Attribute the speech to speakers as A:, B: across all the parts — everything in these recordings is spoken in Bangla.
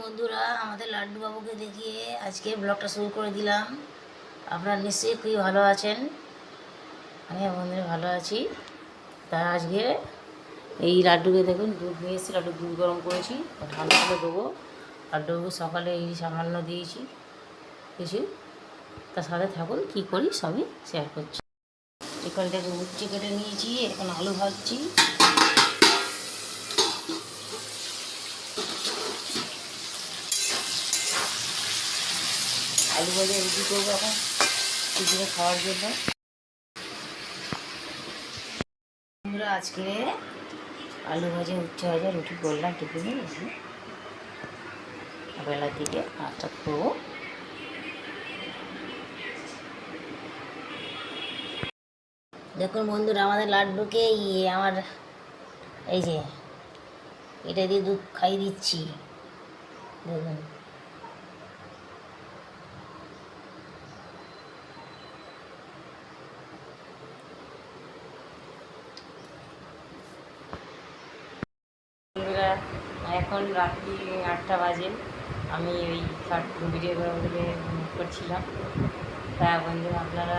A: বন্ধুরা, আমাদের লাড্ডু বাবুকে দেখিয়ে আজকে ব্লগটা শুরু করে দিলাম। আপনারা নিশ্চয়ই খুবই ভালো আছেন। আমি বন্ধুরা ভালো আছি। তা আজকে এই লাড্ডুকে দেখুন, দুধ নিয়ে এসেছি, লাড্ডু দুধ গরম করেছি ঠান্ডা করে দেবো লাড্ডুকে সকালে এই সামান্য দিয়েছি কিছু। তার সাথে থাকুন, কী করি সবই শেয়ার করছি। এখানটাকে উচ্চে কেটে নিয়েছি, এখন আলু ভাজছি। আলু ভাজা রুটি করব এখন টিফিনে খাওয়ার জন্য। আমরা আজকে আলু ভাজা, উচ্ছে ভাজা, রুটি করলাম টিফিনে এসে বেলার দিকে করব দেখুন বন্ধুরা, আমাদের লাড্ডুকে আমার এই যে এটা দিয়ে দুধ খাইয়ে দিচ্ছি। দেখুন বন্ধুরা এখন রাত্রি আটটা বাজে। আমি ওই শর্ট ভিডিও বলে করছিলাম। তা বন্ধুরা আপনারা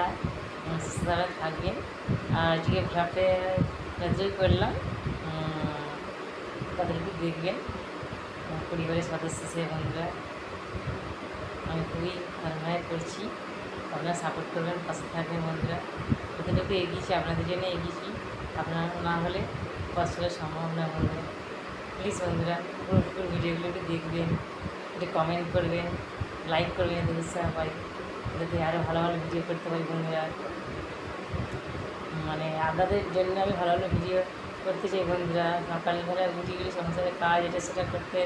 A: সুস্থভাবে থাকবেন। আর আজকে ভ্লগটা যতই করলাম। তাদেরকে দেখবেন। পরিবারের সদস্য সে বন্ধুরা। আমি খুবই ভালোভাবে করছি। আপনারা সাপোর্ট করবেন, পাশে থাকবেন বন্ধুরা। যতটুকু এগিয়েছি, আপনাদের জন্য এগিয়েছি। আপনারা না হলে কষ্টটা সম্ভব না বন্ধুরা। প্লিজ বন্ধুরা, পুরো পুরো ভিডিওগুলো একটু দেখবেন, একটু কমেন্ট করবেন লাইক করবেন উৎসাহ পাই যাতে আরও ভালো ভালো ভিডিও করতে পারি বন্ধুরা। মানে আপনাদের জন্য আমি ভালো ভালো ভিডিও করতে চাই বন্ধুরা। সকালবেলা রুটিগুলি সংসারের কাজ এটা সেটা করতে,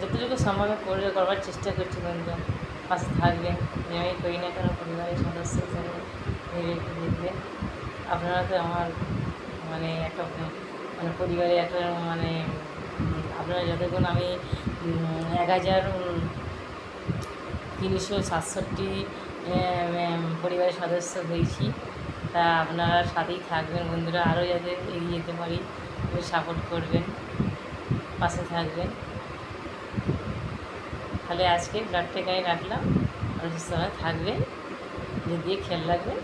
A: যতটুকু সম্ভব করে করবার চেষ্টা করছি বন্ধুরা। পাশে থাকবেন, যে আমি করি না কেন পরিবারের সদস্য হিসাবে দেখবেন। আপনারা তো আমার মানে একটা মানে পরিবারে একটা মানে আপনারা যতক্ষণ আমি এক হাজার তিনশো সাতষট্টি পরিবারের সদস্য হয়েছি, তা আপনারা সাথেই থাকবেন বন্ধুরা, আরও যাতে এগিয়ে যেতে পারি সাপোর্ট করবেন, পাশে থাকবেন। তাহলে আজকে ব্লাডটা গায়ে রাখলাম আর সুস্থভাবে থাকবেন যদি খেয়াল রাখবেন